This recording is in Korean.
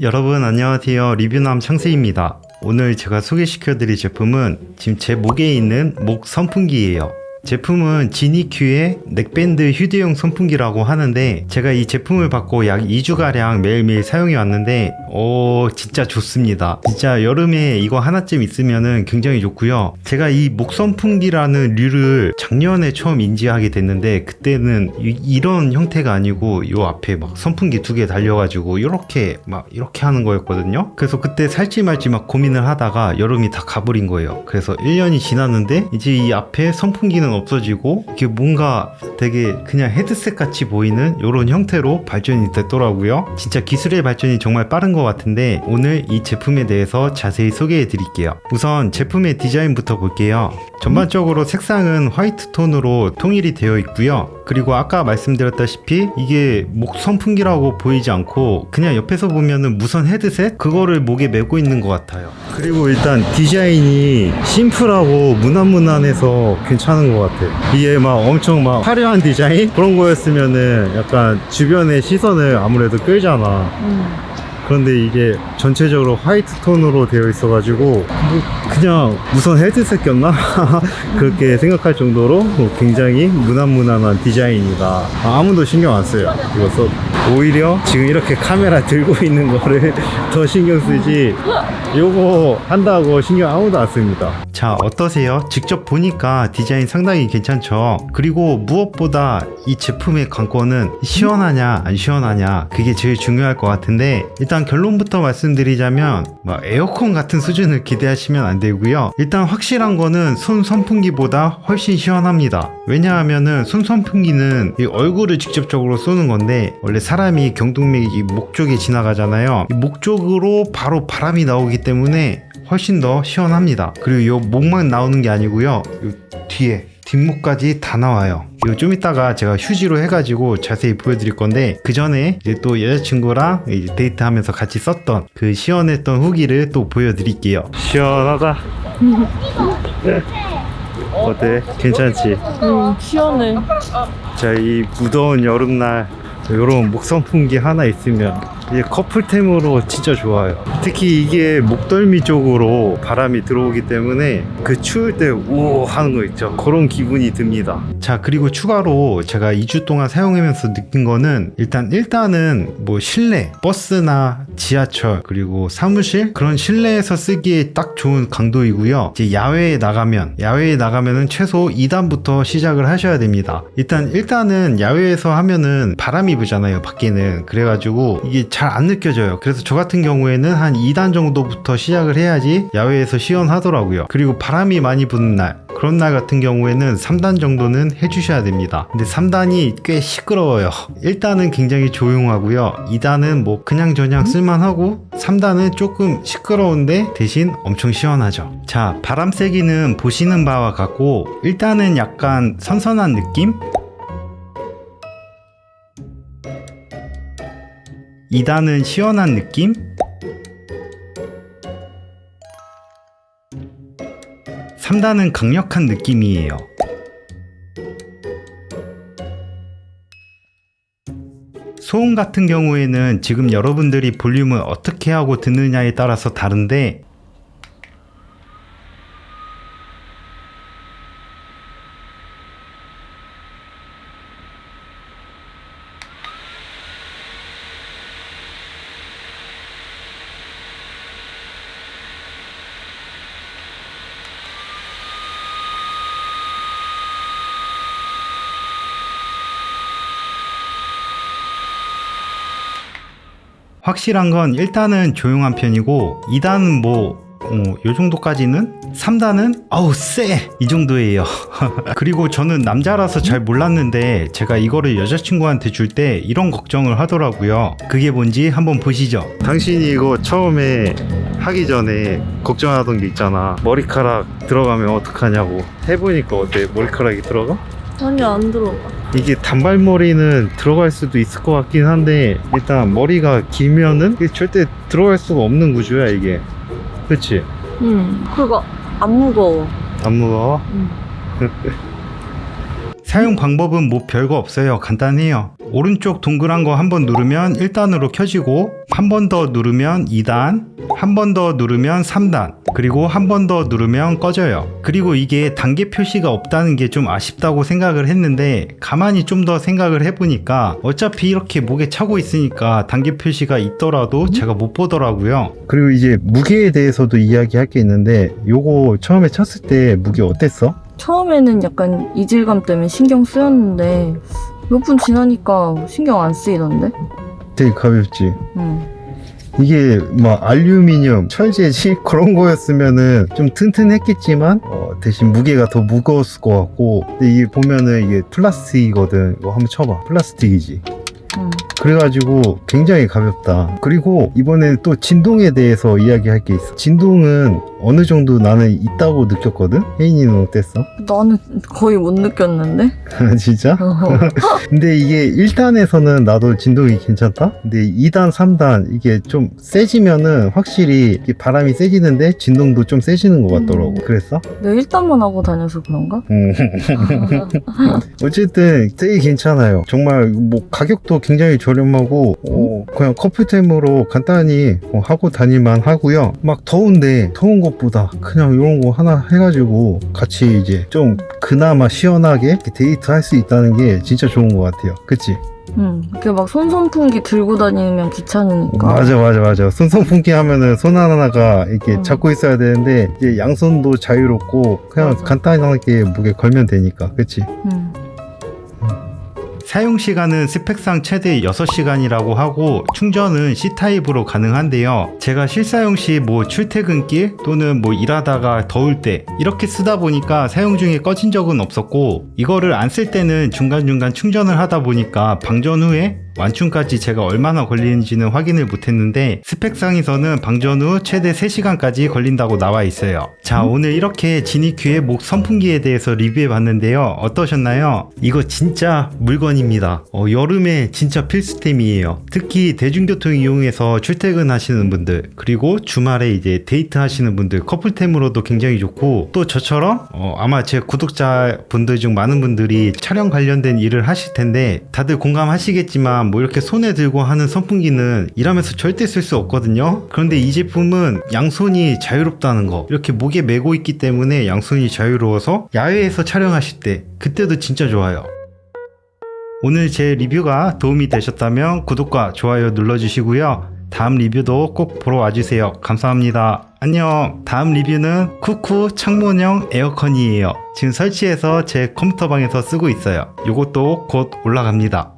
여러분 안녕하세요. 리뷰남 창세입니다. 오늘 제가 소개시켜 드릴 제품은 지금 제 목에 있는 목 선풍기예요 제품은 지니큐의 넥밴드 휴대용 선풍기라고 하는데 제가 이 제품을 받고 약 2주가량 매일매일 사용해 왔는데 오 진짜 좋습니다. 진짜 여름에 이거 하나쯤 있으면은 굉장히 좋고요. 제가 이 목 선풍기라는 류를 작년에 처음 인지하게 됐는데 그때는 이, 런 형태가 아니고 요 앞에 막 선풍기 두 개 달려가지고 이렇게 막 이렇게 하는 거였거든요. 그래서 그때 살지 말지 막 고민을 하다가 여름이 다 가버린 거예요. 그래서 1년이 지났는데 이제 이 앞에 선풍기는 없어지고 이게 뭔가 되게 그냥 헤드셋 같이 보이는 이런 형태로 발전이 됐더라고요. 진짜 기술의 발전이 정말 빠른 것 같은데 오늘 이 제품에 대해서 자세히 소개해 드릴게요. 우선 제품의 디자인부터 볼게요. 전반적으로 색상은 화이트 톤으로 통일이 되어 있고요. 그리고 아까 말씀드렸다시피 이게 목 선풍기라고 보이지 않고 그냥 옆에서 보면은 무선 헤드셋 그거를 목에 메고 있는 것 같아요. 그리고 일단 디자인이 심플하고 무난무난해서 괜찮은 것 같아. 이게 막 엄청 막 화려한 디자인? 그런 거였으면은 약간 주변의 시선을 아무래도 끌잖아. 그런데 이게 전체적으로 화이트 톤으로 되어 있어가지고 뭐 그냥 무선 헤드셋 꼈나? 그렇게 생각할 정도로 뭐 굉장히 무난무난한 디자인이다. 아, 아무도 신경 안 써요. 이거 써 오히려 지금 이렇게 카메라 들고 있는 거를 더 신경 쓰지. 요거 한다고 신경 아무도 안 씁니다. 자 어떠세요? 직접 보니까 디자인 상당히 괜찮죠? 그리고 무엇보다 이 제품의 관건은 시원하냐 안 시원하냐 그게 제일 중요할 것 같은데 일단 결론부터 말씀드리자면 뭐 에어컨 같은 수준을 기대하시면 안 되고요. 일단 확실한 거는 손 선풍기보다 훨씬 시원합니다. 왜냐하면은 손 선풍기는 이 얼굴을 직접적으로 쏘는 건데 원래 사람 이 경동맥이 목 쪽에 지나가잖아요 이목 쪽으로 바로 바람이 나오기 때문에 훨씬 더 시원합니다. 그리고 요 목만 나오는 게 아니고요. 요 뒤에 뒷목까지 다 나와요. 이거 좀 이따가 제가 휴지로 해가지고 자세히 보여드릴 건데 그 전에 이제 또 여자친구랑 이제 데이트하면서 같이 썼던 그 시원했던 후기를 또 보여드릴게요. 시원하다. 어때? 괜찮지? 음, 시원해. 자, 이 무더운 여름날 이런 목선풍기 하나 있으면 이게 커플템으로 진짜 좋아요. 특히 이게 목덜미 쪽으로 바람이 들어오기 때문에 그 추울 때우 하는 거 있죠. 그런 기분이 듭니다. 자, 그리고 추가로 제가 2주 동안 사용하면서 느낀 거는 일단 일단은 뭐 실내, 버스나 지하철 그리고 사무실 그런 실내에서 쓰기에 딱 좋은 강도이고요. 이제 야외에 나가면 야외에 나가면은 최소 2단부터 시작을 하셔야 됩니다. 일단 일단은 야외에서 하면은 바람이 부잖아요. 밖에는 그래가지고 이게 잘 안 느껴져요. 그래서 저 같은 경우에는 한 2단 정도부터 시작을 해야지 야외에서 시원하더라고요. 그리고 바람이 많이 부는 날 그런 날 같은 경우에는 3단 정도는 해주셔야 됩니다. 근데 3단이 꽤 시끄러워요. 1단은 굉장히 조용하고요. 2단은 뭐 그냥 저냥 쓸만하고 3단은 조금 시끄러운데 대신 엄청 시원하죠. 자, 바람 세기는 보시는 바와 같고 1단은 약간 선선한 느낌? 2단은 시원한 느낌? 3단은 강력한 느낌이에요. 소음 같은 경우에는 지금 여러분들이 볼륨을 어떻게 하고 듣느냐에 따라서 다른데 확실한 건 1단은 조용한 편이고 2단은 뭐 어, 요 정도까지는 3단은 아우 쎄! 이 정도예요. 그리고 저는 남자라서 잘 몰랐는데 제가 이거를 여자친구한테 줄 때 이런 걱정을 하더라고요. 그게 뭔지 한번 보시죠. 당신이 이거 처음에 하기 전에 걱정하던 게 있잖아. 머리카락 들어가면 어떡하냐고. 해보니까 어때? 머리카락이 들어가? 전혀 안 들어가. 이게 단발머리는 들어갈 수도 있을 것 같긴 한데 일단 머리가 길면은 이게 절대 들어갈 수가 없는 구조야 이게 그치? 응. 그거 안 무거워. 안 무거워? 응. 사용 방법은 뭐 별거 없어요 간단해요 오른쪽 동그란 거 한 번 누르면 1단으로 켜지고 한 번 더 누르면 2단, 한 번 더 누르면 3단, 그리고 한 번 더 누르면 꺼져요. 그리고 이게 단계 표시가 없다는 게 좀 아쉽다고 생각을 했는데 가만히 좀 더 생각을 해보니까 어차피 이렇게 목에 차고 있으니까 단계 표시가 있더라도 제가 못 보더라고요. 그리고 이제 무게에 대해서도 이야기할 게 있는데 요거 처음에 쳤을 때 무게 어땠어? 처음에는 약간 이질감 때문에 신경 쓰였는데 몇 분 지나니까 신경 안 쓰이던데? 되게 가볍지. 응. 이게 막 알루미늄, 철제지 그런 거였으면은 좀 튼튼했겠지만 어, 대신 무게가 더 무거웠을 것 같고 근데 이게 보면은 이게 플라스틱이거든. 이거 한번 쳐봐. 플라스틱이지. 응. 그래가지고 굉장히 가볍다. 그리고 이번에 또 진동에 대해서 이야기할 게 있어. 진동은 어느 정도 나는 있다고 느꼈거든. 혜인이는 어땠어? 나는 거의 못 느꼈는데? 진짜? 어. 근데 이게 1단에서는 나도 진동이 괜찮다? 근데 2단, 3단 이게 좀 세지면은 확실히 바람이 세지는데 진동도 좀 세지는 것 같더라고. 그랬어? 내가 일단만 하고 다녀서 그런가? 음. 어쨌든 되게 괜찮아요. 정말 뭐 가격도 굉장히 저렴하고 어, 그냥 커플템으로 간단히 어, 하고 다닐만 하고요. 막 더운데 더운 것보다 그냥 이런 거 하나 해가지고 같이 이제 좀 그나마 시원하게 데이트 할 수 있다는 게 진짜 좋은 것 같아요. 그치? 응. 이렇게 막 손선풍기 들고 다니면 귀찮으니까. 맞아 맞아 맞아 손선풍기 하면은 손 하나가 이렇게 음. 잡고 있어야 되는데 이제 양손도 자유롭고 그냥 맞아. 간단하게 무게 걸면 되니까 그치? 응. 사용 시간은 스펙상 최대 6시간이라고 하고 충전은 C타입으로 가능한데요. 제가 실사용 시 뭐 출퇴근길 또는 뭐 일하다가 더울 때 이렇게 쓰다 보니까 사용 중에 꺼진 적은 없었고 이거를 안 쓸 때는 중간중간 충전을 하다 보니까 방전 후에 완충까지 제가 얼마나 걸리는지는 확인을 못했는데 스펙상에서는 방전 후 최대 3시간까지 걸린다고 나와 있어요. 자 오늘 이렇게 지니큐의 목 선풍기에 대해서 리뷰해 봤는데요. 어떠셨나요? 이거 진짜 물건입니다. 어, 여름에 진짜 필수템이에요. 특히 대중교통 이용해서 출퇴근하시는 분들 그리고 주말에 이제 데이트 하시는 분들 커플템으로도 굉장히 좋고 또 저처럼 어, 아마 제 구독자 분들 중 많은 분들이 촬영 관련된 일을 하실 텐데 다들 공감하시겠지만 뭐 이렇게 손에 들고 하는 선풍기는 일하면서 절대 쓸 수 없거든요. 그런데 이 제품은 양손이 자유롭다는 거 이렇게 목에 메고 있기 때문에 양손이 자유로워서 야외에서 촬영하실 때 그때도 진짜 좋아요. 오늘 제 리뷰가 도움이 되셨다면 구독과 좋아요 눌러주시고요. 다음 리뷰도 꼭 보러 와주세요. 감사합니다. 안녕. 다음 리뷰는 쿠쿠 창문형 에어컨이에요. 지금 설치해서 제 컴퓨터 방에서 쓰고 있어요. 이것도 곧 올라갑니다.